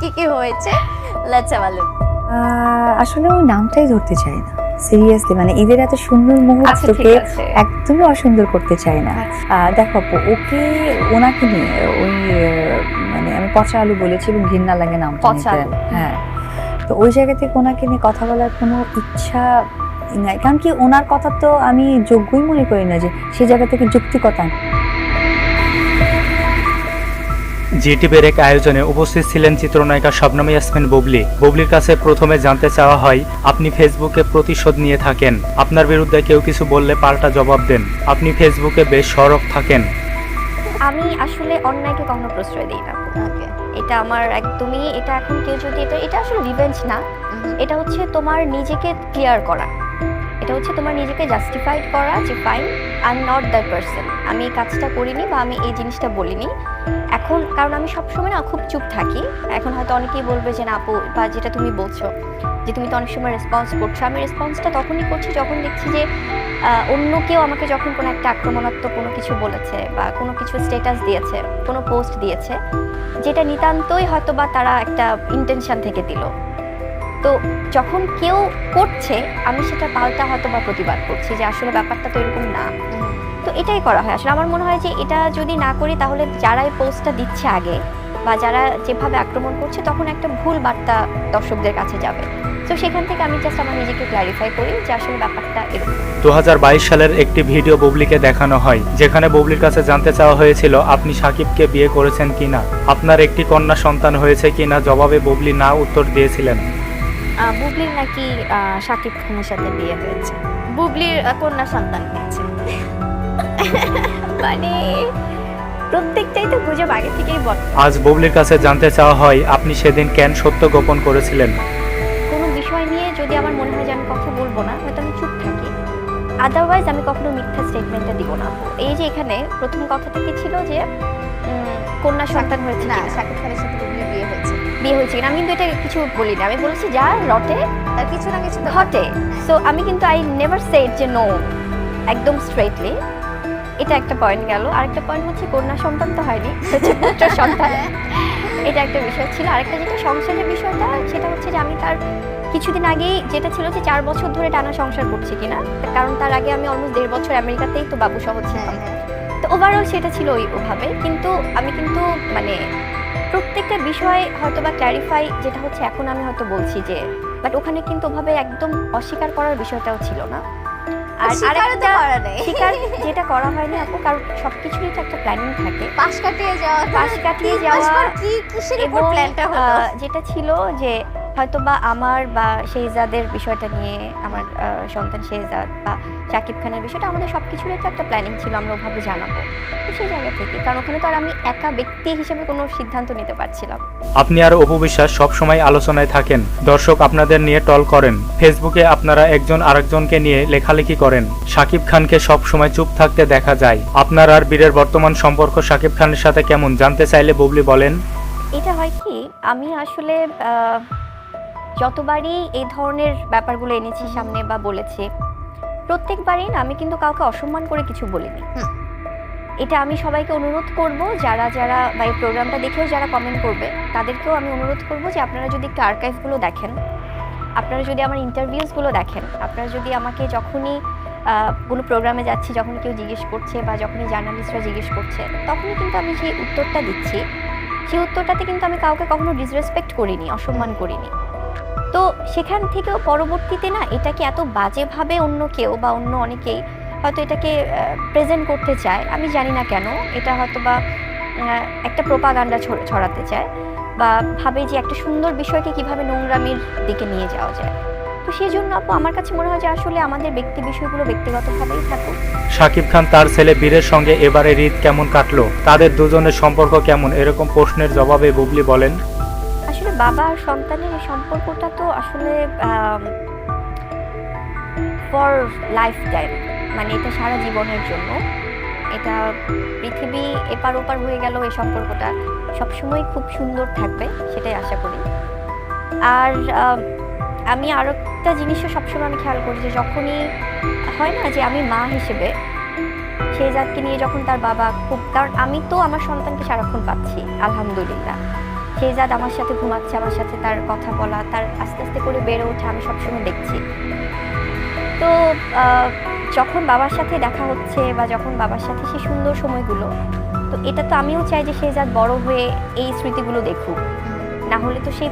কি কি হয়েছে? লেটস হ্যাভ আ লুক আসলে ওই নামটাই ধরতে চাই না। সিরিয়াসলি মানে ঈদের এত সুন্দর আচ্ছা মুহূর্তকে একদমই অসুন্দর করতে চাই না। আহ, দেখো আপু, ওকে ওনাকে নিয়ে ওই মানে আমি পচা আলু বলেছি এবং ঘৃণা লাগে নাম পচা। হ্যাঁ। তো ওই জায়গা থেকে ওনাকে নিয়ে কথা বলার কোনো ইচ্ছা নাই। কারণ কি ওনার কথা তো আমি যোগ্যই মনে করি না যে সে জায়গা থেকে যুক্তিকতা জিটিভির এক আয়োজনে উপস্থিত ছিলেন চিত্রনায়িকা শবনম ইয়াসমিন বুবলি। বুবলির কাছে প্রথমে জানতে চাওয়া হয় আপনি ফেসবুকে প্রতিশোধ নিয়ে থাকেন। আপনার বিরুদ্ধে কেউ কিছু বললে পাল্টা জবাব দেন। আপনি ফেসবুকে বেশ সরব থাকেন। আমি আসলে অন্যায়কে কখনো প্রশ্রয় দিই না। ওকে। এটা আমার একদমই এটা এখন কেউ যদি এটা এটা আসলে রিভেঞ্জ না। এটা হচ্ছে তোমার নিজেকে ক্লিয়ার করা। এটা হচ্ছে তোমার নিজেকে জাস্টিফাইড করা যে fine I am not that person আমি এই কাজটা করিনি বা আমি এই জিনিসটা বলিনি। এখন, কারণ আমি সবসময় না খুব চুপ থাকি। এখন হয়তো অনেকেই বলবে যে না আপু, বা যেটা তুমি বলছো, যে তুমি তো অনেক সময় রেসপন্স করছ। আমি রেসপন্সটা তখনই করছি যখন দেখছি যে অন্য কেউ আমাকে যখন কোনো একটা আক্রমণাত্মক কোনো কিছু বলেছে বা কোনো কিছু স্টেটাস দিয়েছে, কোনো পোস্ট দিয়েছে, যেটা নিতান্তই হয়তো বা তারা একটা ইন্টেনশন থেকে দিল। তো যখন কেউ করছে আমি সেটা পাল্টা হয়তো বা প্রতিবাদ করছি যে আসলে ব্যাপারটা তো এরকম না। তো এটাই করা হয়। আসলে আমার মনে হয় যে এটা যদি না করি তাহলে যারা এই পোস্টটা দিচ্ছে আগে বা যারা যেভাবে আক্রমণ করছে তখন একটা ভুল বার্তা দর্শকদের কাছে যাবে। তো সেখান থেকে আমি জাস্ট আমার নিজেকে ক্ল্যারিফাই করি যে আসলে ব্যাপারটা এরকম। দু হাজার বাইশ সালের একটি ভিডিও বুবলিকে দেখানো হয় যেখানে বুবলির কাছে জানতে চাওয়া হয়েছিল আপনি সাকিবকে বিয়ে করেছেন কিনা আপনার একটি কন্যা সন্তান হয়েছে কিনা জবাবে বুবলি না উত্তর দিয়েছিলেন। বুবলির নাকি শাকিব খানের সাথে বিয়ে হয়েছে? বুবলির কন্যা সন্তান হয়েছে। মানে প্রত্যেকটাই তো গুজব আগে থেকেই বল। আজ বুবলির কাছে জানতে চাওয়া হয় আপনি সেদিন কেন সত্য গোপন করেছিলেন? কোনো বিষয় নিয়ে যদি আমার মনে হয় যে আমি কথা বলব না হয়তো আমি চুপ থাকি। আদারওয়াইজ আমি কখনো মিথ্যা স্টেটমেন্টটা দিব না। এই যে এখানে প্রথম কথাটা কি ছিল যে কন্যা সন্তান হয়েছে না? শাকিব খানের সাথে বুবলির বিয়ে হয়েছে। বিয়ে হয়েছে কিনা আমি কিন্তু এটা কিছু বলি না। আমি বলেছি যা রটে তার কিছু না কিছু ঘটে। সো আমি কিন্তু আই নেভার সেড যে নো একদম স্ট্রেটলি এটা একটা পয়েন্ট গেল। আরেকটা পয়েন্ট হচ্ছে কন্যা সন্তান তো হয়নি। হচ্ছে পুত্র সন্তান। এটা একটা বিষয় ছিল। আরেকটা যেটা সংসারের বিষয়টা সেটা হচ্ছে যে আমি তার কিছুদিন আগেই যেটা ছিল যে চার বছর ধরে টানা সংসার করছি কিনা। কারণ তার আগে আমি অলমোস্ট দেড় বছর আমেরিকাতেই তো বাবু সহ ছিলাম তো ওভারঅল সেটা ছিল ওইভাবে কিন্তু আমি কিন্তু মানে প্রত্যেকটা বিষয়ে হয়তো বা ক্ল্যারিফাই যেটা হচ্ছে এখন আমি হয়তো বলছি যে বাট ওখানে কিন্তু ওভাবে একদম অস্বীকার করার বিষয়টাও ছিল না। আর আরেকটা করা নেই। স্বীকার যেটা করা হয়নি আপু কারণ সবকিছুরই তো একটা প্ল্যানিং থাকে। পাশ কাটিয়ে যাওয়া পাশ কাটিয়ে যাওয়া কি কিসের উপর প্ল্যানটা হলো? যেটা ছিল যে হয়তো বা আমার বা শেহজাদের বিষয়টা নিয়ে আমার সন্তান শেহজাদ বা শাকিব খানের বিষয়টা আমাদের সব কিছুরই তো একটা প্ল্যানিং ছিল আমরা ওভাবে জানাব। তো সেই জায়গা থেকে কারণ ওখানে তো আর আমি একা ব্যক্তি হিসেবে কোনো সিদ্ধান্ত নিতে পারছিলাম। আপনি আর অপু বিশ্বাস সবসময় আলোচনায় থাকেন। দর্শক আপনাদের নিয়ে টল করেন। ফেসবুকে আপনারা একজন আরেকজনকে নিয়ে লেখালেখি করেন। সাকিব খানকে সবসময় চুপ থাকতে দেখা যায়। আপনার আর বীরের বর্তমান সম্পর্ক সাকিব খানের সাথে কেমন? জানতে চাইলে বুবলি বলেন। এটা হয় কি আমি আসলে যতবারই এই ধরনের ব্যাপারগুলো এনেছি সামনে বা বলেছি প্রত্যেকবারই না আমি কিন্তু কাউকে অসম্মান করে কিছু বলিনি। এটা আমি সবাইকে অনুরোধ করব যারা যারা বা এই প্রোগ্রামটা দেখেও যারা কমেন্ট করবে তাদেরকেও আমি অনুরোধ করব যে আপনারা যদি একটু আর্কাইভগুলো দেখেন আপনারা যদি আমার ইন্টারভিউসগুলো দেখেন আপনারা যদি আমাকে যখনই কোনো প্রোগ্রামে যাচ্ছি যখন কেউ জিজ্ঞেস করছে বা যখনই জার্নালিস্টরা জিজ্ঞেস করছে, তখনই কিন্তু আমি সেই উত্তরটা দিচ্ছি। সেই উত্তরটাতে কিন্তু আমি কাউকে কখনো ডিসরেসপেক্ট করিনি, অসম্মান করিনি। তো সেখান থেকেও পরবর্তীতে না, এটাকে এত বাজেভাবে অন্য কেউ বা অন্য অনেকেই হয়তো এটাকে প্রেজেন্ট করতে চায়, আমি জানি না কেন, এটা হয়তো বা একটা প্রোপাগান্ডা ছড়াতে চায় বা ভাবে যে একটা সুন্দর বিষয়কে কীভাবে নোংরামির দিকে নিয়ে যাওয়া যায়। তো সেই জন্য আপু আমার কাছে মনে হয় যে আসলে আমাদের ব্যক্তি বিষয়গুলো ব্যক্তিগতভাবেই থাকুক। সাকিব খান তার ছেলে বীরের সঙ্গে এবারে ঈদ কেমন কাটলো? তাদের দুজনের সম্পর্ক কেমন? এরকম প্রশ্নের জবাবে বুবলি বলেন। আসলে বাবা আর সন্তানের এই সম্পর্কটা তো আসলে ফর লাইফ টাইম মানে এটা সারা জীবনের জন্য। এটা পৃথিবী এপার ওপার হয়ে গেল এই সম্পর্কটা সবসময় খুব সুন্দর থাকবে সেটাই আশা করি। আর আমি আরও একটা জিনিসও সবসময় আমি খেয়াল করি যে যখনই হয় না যে আমি মা হিসেবে জাতকে নিয়ে যখন তার বাবা খুব কারণ আমি তো আমার সন্তানকে সারাক্ষণ পাচ্ছি, আলহামদুলিল্লাহ। শেজাদ আমার সাথে ঘুমাচ্ছে, আমার সাথে তার কথা বলা, তার আস্তে আস্তে করে বেড়ে ওঠে আমি সবসময় দেখছি। তো যখন বাবার সাথে দেখা হচ্ছে বা যখন বাবার সাথে সেই সুন্দর সময়গুলো, তো এটা তো আমিও চাই যে শেজাদ বড় হয়ে এই স্মৃতিগুলো দেখুক। না হলে তো সেই